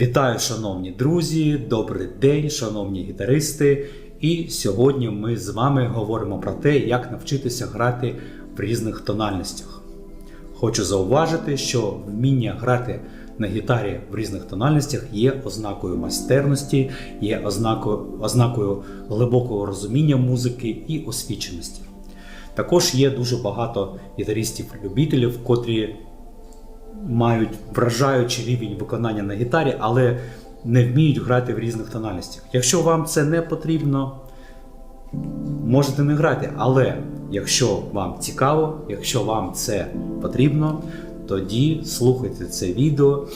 Вітаю, шановні друзі! Добрий день, шановні гітаристи! І сьогодні ми з вами говоримо про те, як навчитися грати в різних тональностях. Хочу зауважити, що вміння грати на гітарі в різних тональностях є ознакою майстерності, є ознакою, ознакою глибокого розуміння музики і освіченості. Також є дуже багато гітаристів-любителів, котрі мають вражаючий рівень виконання на гітарі, але не вміють грати в різних тональностях. Якщо вам це не потрібно, можете не грати. Але якщо вам цікаво, якщо вам це потрібно, тоді слухайте це відео.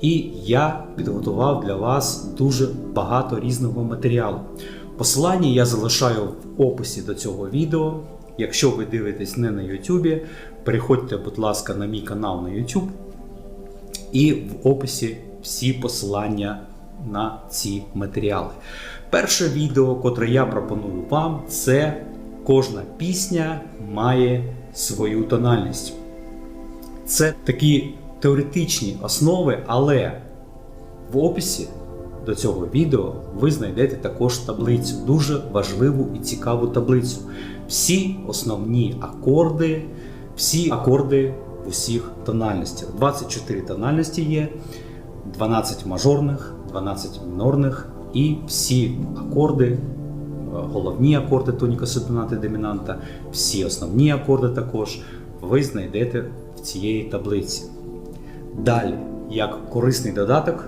І я підготував для вас дуже багато різного матеріалу. Посилання я залишаю в описі до цього відео. Якщо ви дивитесь не на YouTube, переходьте, будь ласка, на мій канал на YouTube. І в описі всі посилання на ці матеріали. Перше відео, котре я пропоную вам, це кожна пісня має свою тональність. Це такі теоретичні основи, але в описі до цього відео ви знайдете також таблицю, дуже важливу і цікаву таблицю. Всі основні акорди, всі акорди усіх тональностях. 24 тональності є, 12 мажорних, 12 мінорних і всі акорди, е, головні акорди тоніка субдомінанта домінанта, всі основні акорди також ви знайдете в цієї таблиці. Далі, як корисний додаток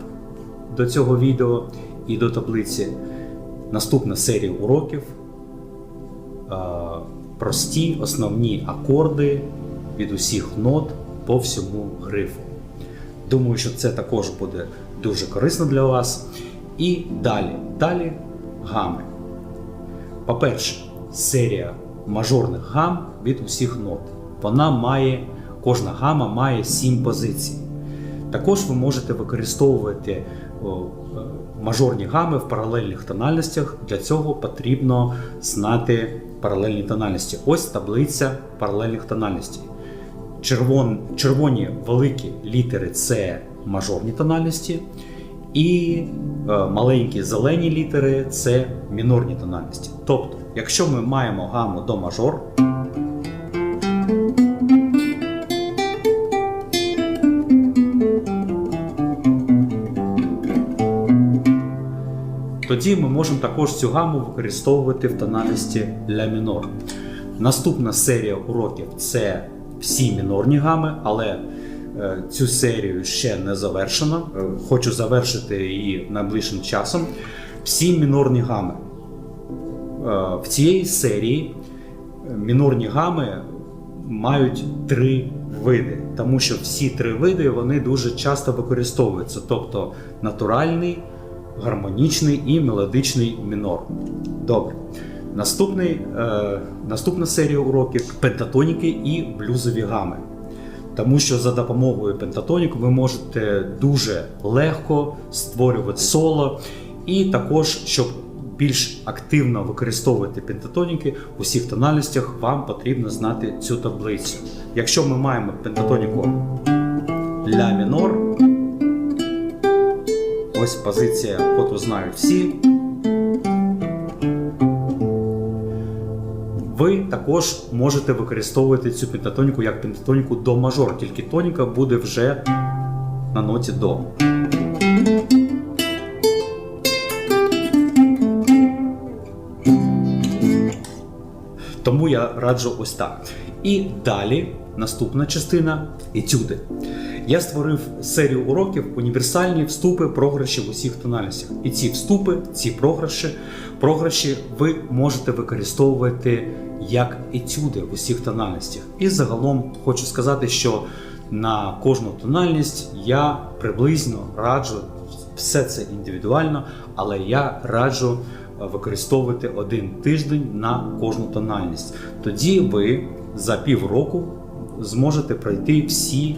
до цього відео і до таблиці, наступна серія уроків. е, Прості основні акорди від усіх нот по всьому грифу. Думаю, що це також буде дуже корисно для вас. І далі, далі гами. По-перше, серія мажорних гам від усіх нот. Вона має, кожна гама має 7 позицій. Також ви можете використовувати е, мажорні гами в паралельних тональностях. Для цього потрібно знати паралельні тональності. Ось таблиця паралельних тональностей. Червон, червоні великі літери це мажорні тональності, і е, маленькі зелені літери це мінорні тональності. Тобто, якщо ми маємо гаму до мажор, тоді ми можемо також цю гаму використовувати в тональності ля мінор. Наступна серія уроків це всі мінорні гами, але е, цю серію ще не завершено. Е, Хочу завершити її найближчим часом. Всі мінорні гами. Е, В цієї серії мінорні гами мають три види, тому що всі три види вони дуже часто використовуються, тобто натуральний, гармонічний і мелодичний мінор. Добре. Наступний, е, наступна серія уроків пентатоніки і блюзові гами. Тому що за допомогою пентатонік ви можете дуже легко створювати соло, і також, щоб більш активно використовувати пентатоніки в усіх тональностях, вам потрібно знати цю таблицю. Якщо ми маємо пентатоніку ля мінор, ось позиція, яку знають всі. Ви також можете використовувати цю пентатоніку як пентатоніку до мажор, тільки тоніка буде вже на ноті до. Тому я раджу ось так. І далі наступна частина етюди. Я створив серію уроків універсальні вступи, програші в усіх тональностях. І ці вступи, ці програші, програші ви можете використовувати як етюди в усіх тональностях. І загалом хочу сказати, що на кожну тональність я приблизно раджу все це індивідуально, але я раджу е, використовувати один тиждень на кожну тональність. Тоді ви за півроку зможете пройти всі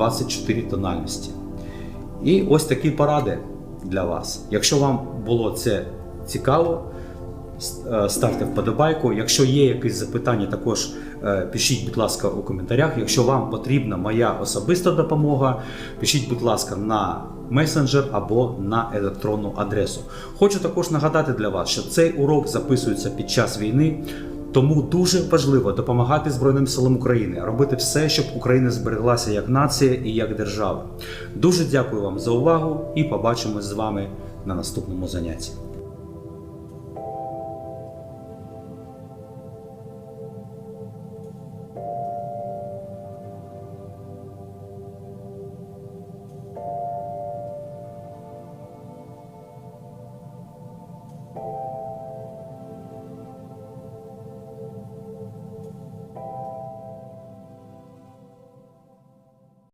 24 тональності. І ось такі поради для вас. Якщо вам було це цікаво, е, ставте вподобайку. Якщо є якісь запитання, також е, пишіть, будь ласка, у коментарях. Якщо вам потрібна моя особиста допомога, пишіть, будь ласка, на месенджер або на електронну адресу. Хочу також нагадати для вас, що цей урок записується під час війни. Тому дуже важливо допомагати Збройним силам України, робити все, щоб Україна збереглася як нація і як держава. Дуже дякую вам за увагу і побачимось з вами на наступному занятті.